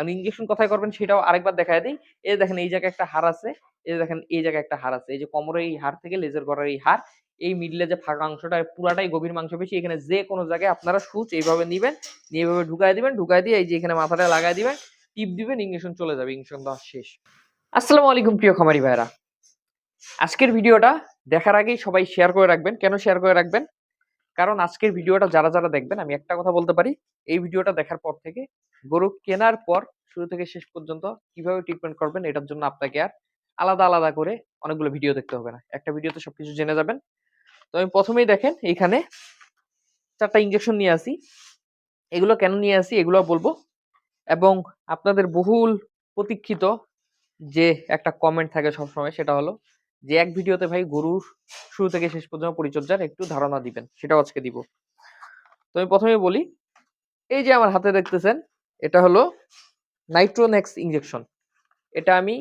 এখন ইঞ্জেকশন কোথায় করবেন সেটাও আরেকবার দেখায় দিই। এই দেখেন, এই জায়গায় একটা হাড় আছে। এই দেখেন, এই জায়গায় একটা হাড় আছে। এই যে কোমরের এই হাড় থেকে লেজার গড়ার এই হাড়, এই মিডলে যে ফাঁকা অংশটা পুরাটাই গভীর মাংসপেশি এখানে যে কোনো জায়গায় আপনারা সুচ এইভাবে নিবেন, নিয়ে এইভাবে ঢুকাই দিবেন ঢুকাই দিয়ে এই যে এখানে মাথাটা লাগাই দিবেন, টিপ দিবেন ইঞ্জেকশন চলে যাবে ইঞ্জেকশন দেওয়া শেষ। আসসালামু আলাইকুম, প্রিয় খামারি ভাইরা আজকের ভিডিওটা দেখার আগেই সবাই শেয়ার করে রাখবেন। কেন শেয়ার করে রাখবেন? কারণ আজকের ভিডিওটা যারা যারা দেখবেন, আমি একটা কথা বলতে পারি। এই ভিডিওটা দেখার পর থেকে গরু কেনার পর শুরু থেকে শেষ পর্যন্ত কীভাবে ট্রিটমেন্ট করবেন, এটার জন্য আপনাকে আর আলাদা আলাদা করে অনেকগুলো ভিডিও দেখতে হবে না। একটা ভিডিওতে সবকিছু জেনে যাবেন। তো আমি প্রথমেই দেখেন এইখানে চারটা ইঞ্জেকশন নিয়ে আসি। এগুলো কেন নিয়ে আসি, এগুলো বলব। এবং আপনাদের বহুল প্রতীক্ষিত যে একটা কমেন্ট থাকে সবসময়, সেটা হলো যে এক ভিডিওতে ভাই গরুর শুরু থেকে শেষ পর্যন্ত পরিচর্যার একটু ধারণা দিবেন, সেটাও আজকে দিব। তো আমি প্রথমে বলি, এই যে আমার হাতে দেখতেছেন, এটা হলো নাইট্রোনেক্স ইঞ্জেকশন এটা আমি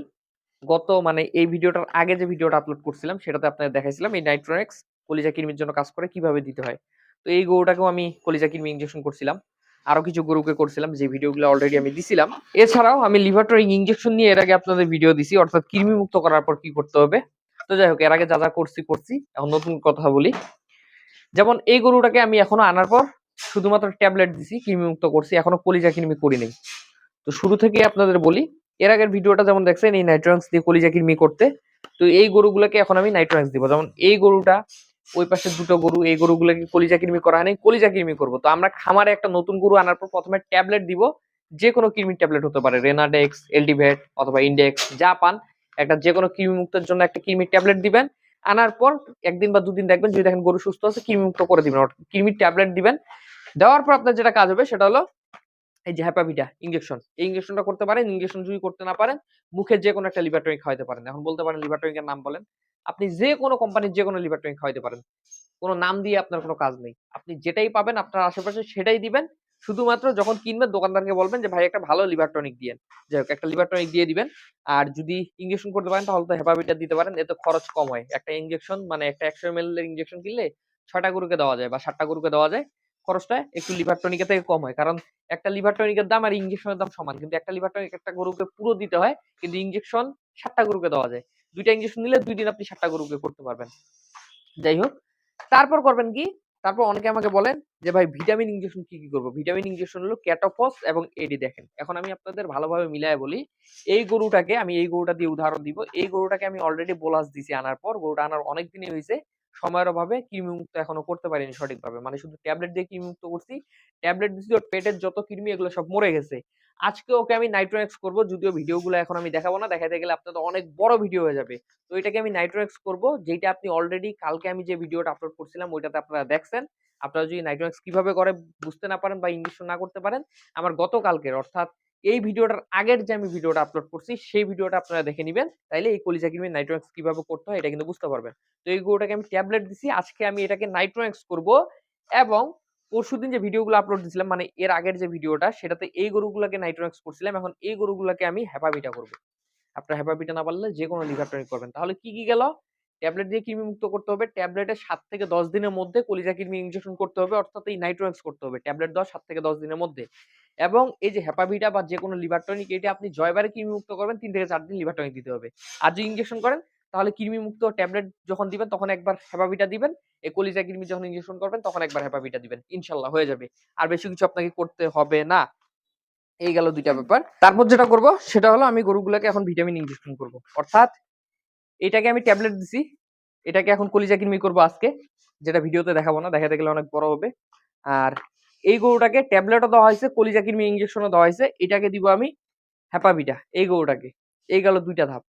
গত মানে এই ভিডিওটার আগে যে ভিডিওটা আপলোড করছিলাম, সেটাতে আপনাদের দেখাইছিলাম, এই নাইট্রোনেক্স কলিজা কৃমির জন্য কাজ করে কীভাবে দিতে হয়। তো এই গরুটাকেও আমি কলিজা কৃমি ইঞ্জেকশন করছিলাম। আরও কিছু গরুকে করছিলাম, যে ভিডিওগুলো অলরেডি আমি দিছিলাম। এছাড়াও আমি লিভার লিভারটরিং ইঞ্জেকশন নিয়ে এর আগে আপনাদের ভিডিও দিছি, অর্থাৎ কৃমি মুক্ত করার পর কি করতে হবে? তো যাই হোক, এর আগে যা যা করছি করছি। এখন নতুন কথা বলি। যেমন এই গরুটাকে আমি এখনও আনার পর শুধুমাত্র ট্যাবলেট দিছি কৃমি মুক্ত করছি। এখনও কলিজা কৃমি করি নাই। তো শুরু থেকে আপনাদের বলি, এর আগের ভিডিওটা যেমন দেখছেন, এই নাইট্রোয়েন্স দিয়ে কলিজা কৃমি করতে। তো এই গরুগুলোকে এখন আমি নাইট্রোয়েন্স দিব। যেমন এই গরুটা, ওই পাশে দুটো গরু, এই গরুগুলোকে কলিজা কৃমি করা নেই, কলিজা কৃমি করব। তো আমরা খামারে একটা নতুন গরু আনার পর প্রথমে ট্যাবলেট দিব। যে কোনো কৃমির ট্যাবলেট হতে পারে রেনাডেক্স এলডিভেট অথবা ইন্ডেক্স যা পান। একটা যে কোনো কৃমি মুক্তের জন্য একটা কৃমির ট্যাবলেট দিবেন। আনার পর একদিন বা দুদিন দেখবেন যদি দেখেন গরু সুস্থ আছে কৃমি মুক্ত করে দিবেন। কৃমির ট্যাবলেট দিবেন। দেওয়ার পর আপনার যেটা কাজ হবে সেটা হলো এই যে হ্যাপাভিটা ইঞ্জেকশন এই ইঞ্জেকশনটা করতে পারেন ইঞ্জেকশন যদি করতে না পারেন, মুখে যে কোনো একটা লিভার টনিক খাওয়াতে পারেন। এখন বলতে পারেন লিভার টনিকের নাম বলেন। আপনি যে কোনো কোম্পানির যে কোনো লিভার টনিক খাওয়াতে পারেন। কোনো নাম দিয়ে আপনার কোনো কাজ নেই। আপনি যেটাই পাবেন আপনার আশেপাশে সেটাই দিবেন। শুধুমাত্র যখন কিনবেন, দোকানদারকে বলবেন যে, ভাই, একটা ভালো লিভার টনিক দিয়েন যাই হোক, একটা লিভার টনিক দিয়ে দিবেন। আর যদি ইঞ্জেকশন করতে পারেন, তাহলে তো হেপাভিটা দিতে পারেন, এতে খরচ কম হয়। একটা ইঞ্জেকশন মানে একটা একশো এম এর ইঞ্জেকশন কিনলে ছয়টা গরুকে দেওয়া যায় বা সাতটা গরুকে দেওয়া যায়। খরচটা একটু লিভার টনিকের থেকে কম হয়। কারণ একটা লিভার টনিকের দাম আর ইঞ্জেকশনের দাম সমান। কিন্তু একটা লিভার টনিক একটা গরুকে পুরো দিতে হয়, কিন্তু ইঞ্জেকশন সাতটা গরুকে দেওয়া যায়। দুইটা ইঞ্জেকশন নিলে দুই দিন আপনি সাতটা গরুকে করতে পারবেন। যাই হোক, তারপর করবেন কি? তারপর অনেকে আমাকে বলেন যে, ভাই ভিটামিন ইঞ্জেকশন কি কি করব? ভিটামিন ইঞ্জেকশন হলো ক্যাটোফস এবং এডি দেখেন। এখন আমি আপনাদের ভালোভাবে মিলায় বলি, এই গরুটাকে আমি, এই গরুটা দিয়ে উদাহরণ দিব, এই গরুটাকে আমি অলরেডি বোলাস দিছি আনার পর, গরুটা আনার অনেক দিনই হয়েছে সময়ের অভাবে কৃমি মুক্ত এখনও করতে পারিনি সঠিকভাবে। মানে শুধু ট্যাবলেট দিয়ে কৃমি মুক্ত করছি। ট্যাবলেট দিছি ওর পেটের যত কৃমি, এগুলো সব মরে গেছে। আজকে ওকে আমি নাইট্রোএক্স করব, যদিও ভিডিওগুলো এখন আমি দেখাবো না, দেখাতে গেলে আপনাদের অনেক বড় ভিডিও হয়ে যাবে। তো এটাকে আমি নাইট্রোএক্স করব যেটা আপনি অলরেডি কালকে আমি যে ভিডিওটা আপলোড করছিলাম, ওইটাতে আপনারা দেখছেন। আপনারা যদি নাইট্রোএক্স কীভাবে করে বুঝতে না পারেন বা ইঞ্জেকশন না করতে পারেন, আমার গতকালকের, অর্থাৎ এই ভিডিওটার আগের যে আমি ভিডিওটা আপলোড করছি, সেই ভিডিওটা আপনারা দেখে নেবেন। তাইলে এই কলিজা কৃমি নাইট্রোএক্স কীভাবে করতে হয়, এটা কিন্তু বুঝতে পারবেন। তো এই গরুটাকে আমি ট্যাবলেট দিছি, আজকে আমি এটাকে নাইট্রোএক্স করব এবং পরশুদিন যে ভিডিওগুলো আপলোড দিছিলাম মানে এর আগের যে ভিডিওটা, সেটাতে এই গরুগুলোকে নাইট্রোএক্স করছিলাম। এখন এই গরুগুলোকে আমি হ্যাপাবিটা করব। আপনার হ্যাপাবিটা না পারলে যে কোনো লিভার টনিক করবেন। তাহলে কি কি গেল? ট্যাবলেট দিয়ে কৃমি মুক্ত করতে হবে। ট্যাবলেটের সাত থেকে দশ দিনের মধ্যে কলিজা কৃমি ইঞ্জেকশন করতে হবে, অর্থাৎ এই নাইট্রোএক্স করতে হবে। ট্যাবলেট দেওয়া সাত থেকে দশ দিনের মধ্যে। এবং এই যে হ্যাপাভিটা বা যে কোনো লিভার টনিক এটা আপনি জয়বারে কৃমি মুক্ত করবেন, তিন থেকে চার দিন লিভার টনিক দিতে হবে। আর যদি ইঞ্জেকশন করেন, তাহলে কৃমি মুক্ত ট্যাবলেট যখন দিবেন, তখন একবার হ্যাপাভিটা দিবেন। এই কলিজা কৃমি যখন ইঞ্জেকশন করবেন, তখন একবার হ্যাপাভিটা দিবেন। ইনশাল্লাহ, হয়ে যাবে। আর বেশি কিছু আপনাকে করতে হবে না। এই গেল দুইটা ব্যাপার। তারপর যেটা করব, সেটা হলো আমি গরুগুলোকে এখন ভিটামিন ইঞ্জেকশন করব। অর্থাৎ এটাকে আমি ট্যাবলেট দিছি। এটাকে এখন কলিজা কৃমি করব আজকে। যেটা ভিডিওতে দেখাবো না, দেখাতে গেলে অনেক বড় হবে। আর এই গরুটাকে ট্যাবলেটও দেওয়া হয়েছে, কলিজা কৃমি ইঞ্জেকশনও দেওয়া হয়েছে। এটাকে দিব আমি হ্যাপাবিটা, এই গরুটাকে। এই গেল দুইটা ধাপ।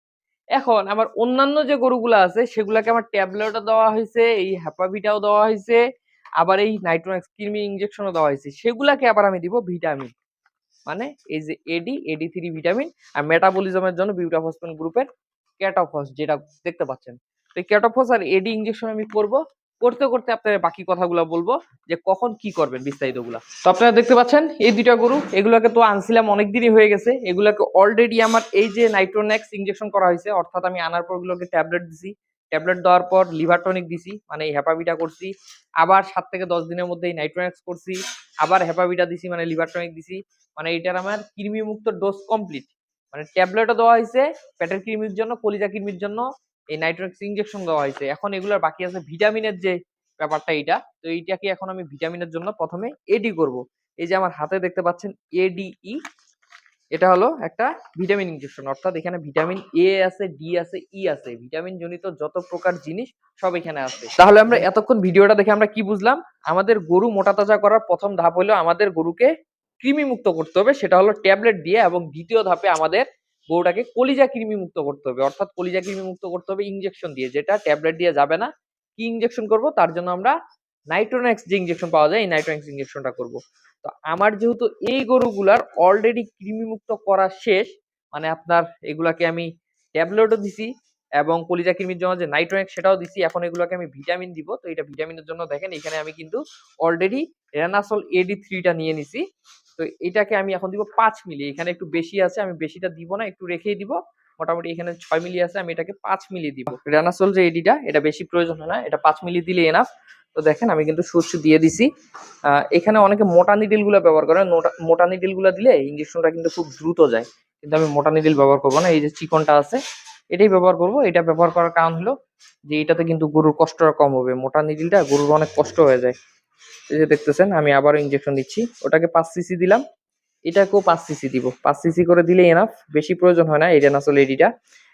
এখন আমার অন্যান্য যে গরুগুলো আছে, সেগুলাকে আমার ট্যাবলেটও দেওয়া হয়েছে, এই হ্যাপাবিটাও দেওয়া হয়েছে, আবার এই নাইট্রোম্যাক্স কৃমি ইঞ্জেকশনও দেওয়া হয়েছে। সেগুলাকে আবার আমি দিব ভিটামিন। মানে এই যে এডি এডি থ্রি ভিটামিন আর মেটাবলিজমের জন্য বিউটাফসফেন গ্রুপের ক্যাটাফস যেটা দেখতে পাচ্ছেন। তো ক্যাটাফস আর এডি ইঞ্জেকশন আমি করব। করতে করতে আপনাদের বাকি কথাগুলো বলব যে কখন কি করবেন বিস্তারিতগুলা তো আপনারা দেখতে পাচ্ছেন, এই দুইটা গরু, এগুলোকে তো আনছিলাম অনেক দিনই হয়ে গেছে। এগুলোকে অলরেডি আমার এই যে নাইট্রোনেক্স ইঞ্জেকশন করা হয়েছে, অর্থাৎ আমি আনার পর গুলোকে ট্যাবলেট দিছি। ট্যাবলেট দেওয়ার পর লিভার টনিক দিছি মানে হ্যাপাবিটা করছি। আবার সাত থেকে দশ দিনের মধ্যে এই নাইট্রোনেক্স করছি। আবার হেপাবিটা দিছি মানে লিভার টনিক দিছি। মানে এটার আমার কৃমি মুক্ত ডোজ কমপ্লিট মানে ট্যাবলেটও দেওয়া হয়েছে, পেটের কৃমির জন্য, কলিজা কৃমির জন্য এই নাইট্রোক্স ইনজেকশন দেওয়া হয়েছে। এখন এগুলোর বাকি আছে ভিটামিনের যে ব্যাপারটা এইটা, তো এইটাকে এখন আমি ভিটামিনের জন্য প্রথমে এডি করব। এই যে আমার হাতে দেখতে পাচ্ছেন এডিই এটা হলো একটা ভিটামিন ইনজেকশন অর্থাৎ এখানে ভিটামিন এ আছে ডি আছে ই আছে। ভিটামিন জনিত যত প্রকার জিনিস সব এখানে আছে। তাহলে আমরা এতক্ষণ ভিডিওটা দেখে আমরা কি বুঝলাম? আমাদের গরু মোটা তাজা করার প্রথম ধাপ হলো আমাদের গরুকে কৃমি মুক্ত করতে হবে, সেটা হলো ট্যাবলেট দিয়ে এবং দ্বিতীয় ধাপে আমাদের গরুটাকে কলিজা কৃমি মুক্ত করতে হবে। অর্থাৎ কলিজা কৃমি মুক্ত করতে হবে ইনজেকশন দিয়ে, যেটা ট্যাবলেট দিয়ে যাবে না। কি ইঞ্জেকশন করব? তার জন্য আমরা নাইট্রোনেক্স যে ইনজেকশন পাওয়া যায়, এই নাইট্রোনেক্স ইনজেকশনটা করব। তো আমার যেহেতু এই গরুগুলার অলরেডি কৃমিমুক্ত করা শেষ মানে আপনার এগুলাকে আমি ট্যাবলেটও দিছি এবং কলিজা কৃমির জন্য যে নাইট্রোনেক্স সেটাও দিছি, এখন এগুলোকে আমি ভিটামিন দিব। তো এটা ভিটামিনের জন্য দেখেন, এখানে আমি কিন্তু অলরেডি রেনাসল এডি থ্রিটা নিয়ে নিছি। তো এটাকে আমি এখন দিব পাঁচ মিলি। এখানে একটু বেশি আছে আমি বেশিটা দিব না একটু রেখেই দিব। মোটামুটি এখানে ছয় মিলি আছে আমি এটাকে পাঁচ মিলি দিব। রেনাসল যে এডিটা এটা বেশি প্রয়োজন হয় না এটা পাঁচ মিলি দিলে এনাফ তো দেখেন আমি কিন্তু সুচ দিয়ে দিছি। আহ, এখানে অনেকে মোটা নিডিলগুলো ব্যবহার করে মোটা- মোটা নিডিলগুলো দিলে ইঞ্জেকশনটা কিন্তু খুব দ্রুত যায়। কিন্তু আমি মোটা নিডিল ব্যবহার করব না এই যে চিকনটা আছে এটাই ব্যবহার করব। এটা ব্যবহার করার কারণ হলো যে এটাতে কিন্তু গরুর কষ্টটা কম হবে। মোটা নিডিলটা গরুর অনেক কষ্ট হয়ে যায়। এই যে দেখতেছেন, আমি আবারও ইঞ্জেকশন দিচ্ছি। ওটাকে পাঁচ সিসি দিলাম। এটাকেও পাঁচ সিসি দিব। পাঁচ সিসি করে দিলে এনাফ বেশি প্রয়োজন হয় না এই রেনাসল এডিটা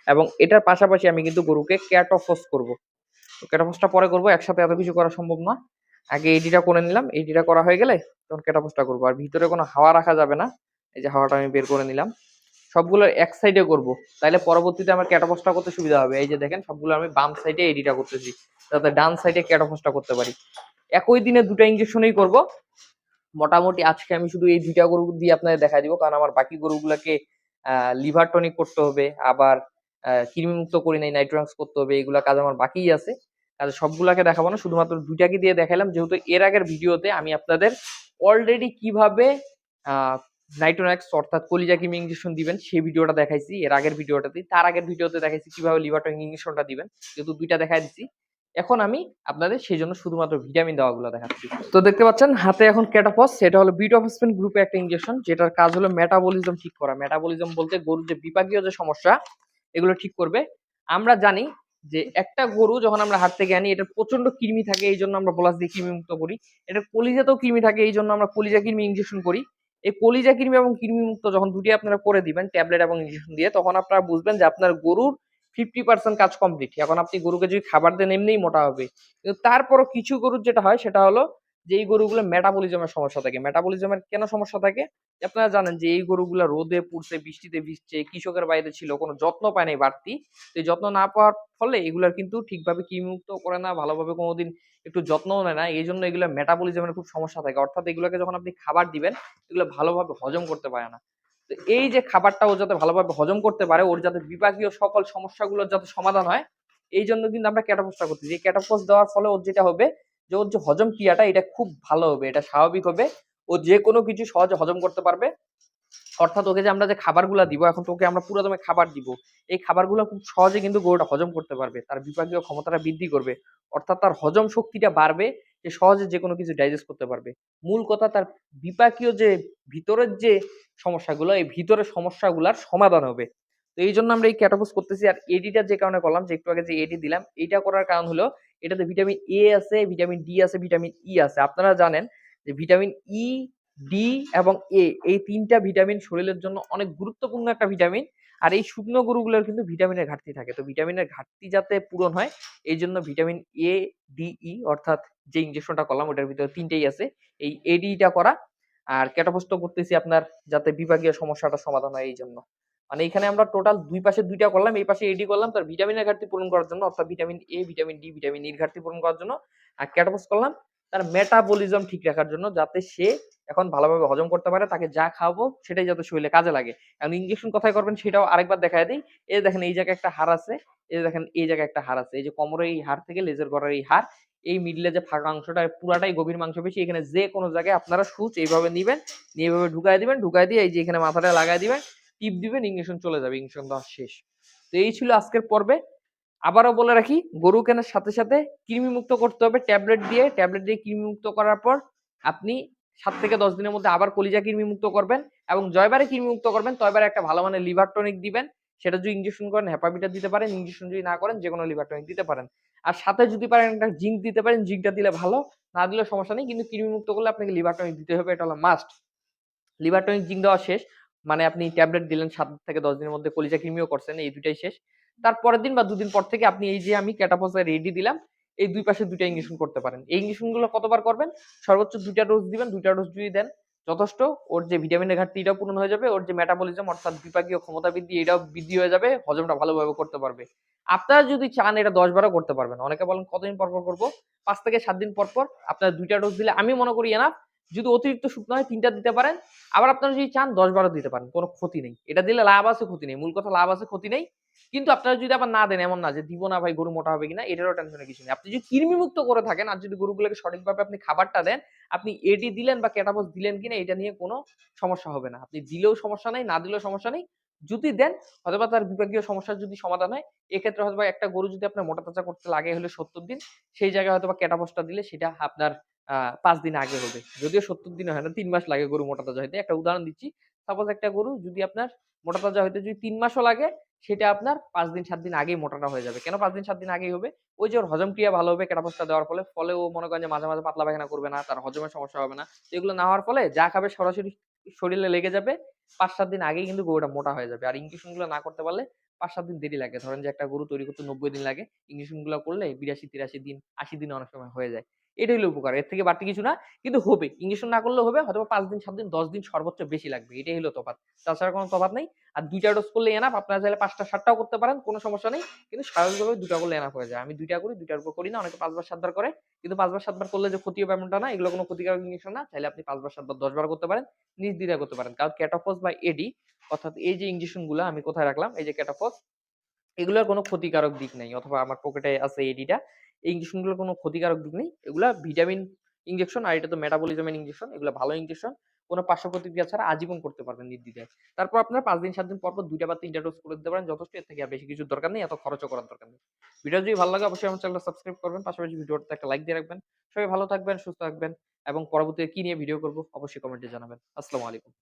এবং এটার পাশাপাশি আমি কিন্তু গরুকে ক্যাটোফস করব। ক্যাটোফসটা পরে করব, একসাথে এত কিছু করা সম্ভব না। আগে এডিটা করে নিলাম। এডিটা করা হয়ে গেলে তখন ক্যাটাপোস্টটা করব। আর ভিতরে কোনো হাওয়া রাখা যাবে না। এই যে হাওয়াটা আমি বের করে নিলাম। সবগুলো এক সাইডে করব। তাহলে পরবর্তীতে আমার ক্যাটাপোস্টটা করতে সুবিধা হবে। এই যে দেখেন, সবগুলো আমি বাম সাইডে এডিটা করতেছি। যাতে ডান সাইডে ক্যাটাপোস্টটা করতে পারি। একই দিনে দুটো ইঞ্জেকশনই করব। মোটামুটি আজকে আমি শুধু এই দুইটা গরু দিয়ে আপনাদের দেখা দিব, কারণ আমার বাকি গরুগুলোকে লিভার টনিক করতে হবে, আবার কৃমিমুক্ত করি নাই নাইট্রোক্স করতে হবে, এগুলা কাজ আমার বাকিই আছে। কাজে সবগুলাকে দেখাবো না, শুধুমাত্র দুইটাকে দিয়ে দেখালাম যেহেতু এর আগের ভিডিওতে আমি আপনাদের অলরেডি কীভাবে নাইট্রোনাক্স অর্থাৎ কলিজা কিমি ইঞ্জেকশন দিবেন, সেই ভিডিওটা দেখাইছি, এর আগের ভিডিওটাতে তার আগের ভিডিওতে দেখাইছি কীভাবে লিভার টনিক ইঞ্জেকশনটা দিবেন, যেহেতু দুইটা দেখাই দিচ্ছি এখন আমি আপনাদের সেই জন্য শুধুমাত্র ভিটামিন দেওয়াগুলো দেখাচ্ছি। তো দেখতে পাচ্ছেন, হাতে এখন ক্যাটাফস সেটা হলো বিট বিটফসপেন গ্রুপে একটা ইঞ্জেকশন যেটার কাজ হলো মেটাবলিজম ঠিক করা। মেটাবলিজম বলতে গরুর যে বিপাকীয় যে সমস্যা, এগুলো ঠিক করবে। আমরা জানি যে একটা গরু যখন আমরা হাট থেকে আনি এটা প্রচণ্ড কৃমি থাকে, এই জন্য আমরা বলাস দিয়ে কৃমি মুক্ত করি। এটা কলিজাতেও কৃমি থাকে, এই জন্য আমরা কলিজা কৃমি ইঞ্জেকশন করি। এই কলিজা কৃমি এবং কৃমি মুক্ত যখন দুটি আপনারা করে দিবেন ট্যাবলেট এবং ইঞ্জেকশন দিয়ে, তখন আপনারা বুঝবেন যে আপনার গরুর ফিফটি পার্সেন্ট কাজ কমপ্লিট এখন আপনি গরুকে যদি খাবার দেন, এমনিই মোটা হবে। কিন্তু তারপরও কিছু গরুর যেটা হয়, সেটা হলো যে এই গরুগুলো মেটাবলিজমের সমস্যা থাকে। মেটাবলিজমের কেন সমস্যা থাকে? আপনারা জানেন যে এই গরুগুলো রোদে, পুড়ছে, বৃষ্টিতে ভিজছে, কৃষকের বাইরে ছিল, কোনো যত্ন পায় নাই বাড়তি। তো যত্ন না পাওয়ার ফলে এগুলার কিন্তু ঠিকভাবে কৃমিমুক্ত করে না, ভালোভাবে কোনোদিন একটু যত্নও নেয় না। এই জন্য এগুলো মেটাবলিজমের খুব সমস্যা থাকে। অর্থাৎ এগুলোকে যখন আপনি খাবার দিবেন, এগুলো ভালোভাবে হজম করতে পারে না। তো এই যে খাবারটা ও যাতে ভালোভাবে হজম করতে পারে, ওর যাতে বিভাগীয় সকল সমস্যাগুলোর যাতে সমাধান হয়, এই জন্য কিন্তু আমরা ক্যাটাফোসটা করতেছি। এই ক্যাটাপোস্ট দেওয়ার ফলে ওর যেটা হবে যে ওর যে হজম ক্রিয়াটা, এটা খুব ভালো হবে, এটা স্বাভাবিক হবে। ও যে কোনো কিছু সহজে হজম করতে পারবে। অর্থাৎ ওকে যে আমরা যে খাবারগুলো দিব, এখন তোকে আমরা পুরো দমে খাবার দিব, এই খাবারগুলো খুব সহজে কিন্তু গরুটা হজম করতে পারবে, তার বিপাকীয় ক্ষমতাটা বৃদ্ধি করবে, অর্থাৎ তার হজম শক্তিটা বাড়বে, যে সহজে যে কোনো কিছু ডাইজেস্ট করতে পারবে। মূল কথা তার বিপাকীয় যে ভিতরের যে সমস্যাগুলো, এই ভিতরের সমস্যাগুলোর সমাধান হবে। তো এই জন্য আমরা এই ক্যাটাপোজ করতেছি, আর এডিটা যে কারণে করলাম, যে একটু আগে যে এডি দিলাম, এইটা করার কারণ হলো, এটাতে ভিটামিন এ আছে ভিটামিন ডি আছে ভিটামিন ই আছে। আপনারা জানেন যে ভিটামিন ই ডি এবং এ এই তিনটা ভিটামিন শরীরের জন্য অনেক গুরুত্বপূর্ণ একটা ভিটামিন আর এই শুকনো গরুগুলোর কিন্তু ভিটামিনের ঘাটতি থাকে। তো ভিটামিনের ঘাটতি যাতে পূরণ হয়, এই জন্য ভিটামিন এ ডি ই অর্থাৎ যে ইঞ্জেকশনটা করলাম ওটার ভিতরে তিনটেই আছে। এই এডিটা করা আর ক্যাটাপোস্ট করতেছি আপনার যাতে বিভাগীয় সমস্যাটা সমাধান হয় এই জন্য। মানে এখানে আমরা টোটাল দুই পাশে দুইটা করলাম, এই পাশে এডি করলাম, তার ভিটামিনের ঘাটতি পূরণ করার জন্য অর্থাৎ vitamin A vitamin D vitamin ইর ঘাটতি পূরণ করার জন্য আর ক্যাটাপোস্ট করলাম তার মেটাবলিজম ঠিক রাখার জন্য যাতে সে এখন ভালোভাবে হজম করতে পারে, তাকে যা খাওয়াবো সেটাই যাতে শরীরে কাজে লাগে। এখন ইঞ্জেকশন কোথায় করবেন সেটাও আরেকবার দেখায় দিই। এই দেখেন এই জায়গায় একটা হাড় আছে, এই দেখেন এই জায়গায় একটা হাড় আছে। এই যে কোমরের এই হাড় থেকে লেজের গড়ার এই হাড়, এই মিডলে যে ফাঁকা অংশটা পুরাটাই গভীর মাংস পেশি। এখানে যে কোনো জায়গায় আপনারা সুচ এইভাবে নিবেন, নিয়ে এইভাবে ঢুকাই দিবেন ঢুকাই দিয়ে এই যে এখানে মাথাটা লাগাই দিবেন, টিপ দিবেন ইঞ্জেকশন চলে যাবে ইঞ্জেকশন দেওয়া শেষ। তো এই ছিল আজকের পর্বে। আবারও বলে রাখি, গরু কেনার সাথে সাথে কৃমিমুক্ত করতে হবে ট্যাবলেট দিয়ে। ট্যাবলেট দিয়ে কৃমিমুক্ত করার পর আপনি সাত থেকে দশ দিনের মধ্যে আবার কলিজা কৃমি মুক্ত করবেন এবং জয়বারে কৃমি মুক্ত করবেন, তয়বারে একটা ভালো মানের লিভার টনিক দিবেন। সেটা যদি ইঞ্জেকশন করেন হ্যাপাবিটা দিতে পারেন ইঞ্জেকশন যদি না করেন যে কোনো লিভার টনিক দিতে পারেন। আর সাথে যদি পারেন একটা জিঙ্ক দিতে পারেন জিঙ্কটা দিলে ভালো, না দিলে সমস্যা নেই, কিন্তু কৃমি মুক্ত করলে আপনাকে লিভার টনিক দিতে হবে, এটা হলো মাস্ট লিভার টনিক জিঙ্ক দেওয়া শেষ মানে আপনি ট্যাবলেট দিলেন সাত থেকে দশ দিনের মধ্যে, কলিজা কৃমিও করছেন, এই দুটাই শেষ। তারপরের দিন বা দুদিন পর থেকে আপনি এই যে আমি ক্যাটাপসা রেডি দিলাম এই দুই পাশে দুইটা ইঞ্জেকশন করতে পারেন। এই ইঞ্জেকশনগুলো কতবার করবেন? সর্বোচ্চ দুইটা ডোজ দিবেন, দুইটা ডোজ যদি দেন, যথেষ্ট। ওর যে ভিটামিনের ঘাটতি, এটাও পূরণ হয়ে যাবে। ওর যে মেটাবলিজম অর্থাৎ বিপাকীয় ক্ষমতা বৃদ্ধি এটাও বৃদ্ধি হয়ে যাবে। হজমটা ভালোভাবে করতে পারবে। আপনারা যদি চান, এটা দশ বারও করতে পারবেন। অনেকে বলেন, কতদিন পর পর করব? পাঁচ থেকে সাত দিন পর পর আপনার দুইটা ডোজ দিলে, আমি মনে করি এনাফ যদি অতিরিক্ত শুকনো হয়, তিনটা দিতে পারেন। আবার আপনারা যদি চান, দশ বারো দিতে পারেন। কোনো ক্ষতি নেই। এটা দিলে লাভ আছে, ক্ষতি নেই। মূল কথা, লাভ আছে, ক্ষতি নেই। কিন্তু আপনারা যদি আবার না দেন, এমন না যে দিব না ভাই, গরু মোটা হবে কিনা, এটারও টেনশনের কিছু নেই। আপনি যদি কৃমি মুক্ত করে থাকেন, আর যদি গরুগুলোকে সঠিকভাবে আপনি খাবারটা দেন, আপনি এডি দিলেন বা ক্যাটাবস দিলেন কিনা, এটা নিয়ে কোনো সমস্যা হবে না। আপনি দিলেও সমস্যা নেই, না দিলেও সমস্যা নেই, যদি দেন অথবা তার বিভাগীয় সমস্যার যদি সমাধান হয়, এক্ষেত্রে হয়তো একটা গরু যদি আপনার মোটা তাজা করতে লাগে হলে সত্তর দিন, সেই জায়গায় হয়তো বা ক্যাটাবসটা দিলে সেটা আপনার পাঁচ দিন আগে হবে। যদিও সত্তর দিন হয় না, তিন মাস লাগে গরু মোটা তাজা হইতে। একটা উদাহরণ দিচ্ছি সাপোজ একটা গরু যদি আপনার মোটা তাজা হইতে যদি তিন মাসও লাগে সেটা আপনার পাঁচ দিন, সাত দিন আগেই মোটাটা হয়ে যাবে। কেন পাঁচ দিন, সাত দিন আগেই হবে? ওই যে ওর হজম ক্রিয়া ভালো হবে ক্যাটাপসটা দেওয়ার ফলে ফলে ও মনে করেন যে মাঝে মাঝে পাতলা পায়খানা করবে না, তার হজমের সমস্যা হবে না। এগুলো না হওয়ার ফলে যা খাবে সরাসরি শরীরে লেগে যাবে, পাঁচ, সাত দিন আগেই কিন্তু গরুটা মোটা হয়ে যাবে। আর ইঞ্জেকশনগুলো না করতে পারলে পাঁচ, সাত দিন দেরি লাগে। ধরেন যে একটা গরু তৈরি করতে নব্বই দিন লাগে ইঞ্জেকশনগুলো করলে বিরাশি, তিরাশি দিন, আশি দিন অনেক সময় হয়ে যায়। এটাই হলো উপকার, এর থেকে বাড়তি কিছু না, কিন্তু হবে ইঞ্জেকশন না করলেও হবে হয়তো পাঁচ দিন, সাত দিন, দশ দিন সর্বোচ্চ বেশি লাগবে, এটাই হলো তফাৎ। তাছাড়া কোনো তফাৎ নেই, আর দুইটা ডোজ করলে এনাফ আপনারা চাইলে পাঁচটা, সাতটাও করতে পারেন, কোনো সমস্যা নেই, কিন্তু স্বাভাবিকভাবে দুটা করলে এনাফ হয়ে যায়। আমি দুইটা করি, দুইটার উপর করি না, অনেকে পাঁচবার, সাতবার করে, কিন্তু পাঁচবার, সাতবার করলে যে ক্ষতি হবে এমনটা না, এগুলো কোনো ক্ষতিকারক ইঞ্জেকশন না, চাইলে আপনি পাঁচবার, সাতবার, দশবার করতে পারেন, নিজ দ্বিধা করতে পারেন। কারণ ক্যাটাফোস বা এডি অর্থাৎ এই যে ইঞ্জেকশনগুলো আমি কোথায় রাখলাম, এই যে ক্যাটাফোস এগুলোর কোনো ক্ষতিকারক দিক নেই, অথবা আমার পকেটে আছে এডিটা এই ইঞ্জেকশনগুলোর কোনো ক্ষতিকারক দিক নেই। এগুলা ভিটামিন ইঞ্জেকশন আর এটা তো মেটাবলিজমের ইঞ্জেকশন এগুলো ভালো ইঞ্জেকশন কোনো পার্শ্ব প্রতিক্রিয়া ছাড়া আজীবন করতে পারবেন নির্দ্বিধায়। তারপর আপনার পাঁচ দিন, সাত দিন পর দুইটা বা তিনটা ডোজ করে দিতে পারেন, যথেষ্ট, এর থেকে বেশি কিছু দরকার নেই, এত খরচও করার দরকার নেই। ভিডিও যদি ভালো লাগে, অবশ্যই আমার চ্যানেলটা সাবস্ক্রাইব করবেন, পাশাপাশি ভিডিওটাতে একটা লাইক দিয়ে রাখবেন। সবাই ভালো থাকবেন, সুস্থ থাকবেন, এবং পরবর্তীতে কি নিয়ে ভিডিও করব, অবশ্যই কমেন্টে জানাবেন। আসসালামু আলাইকুম।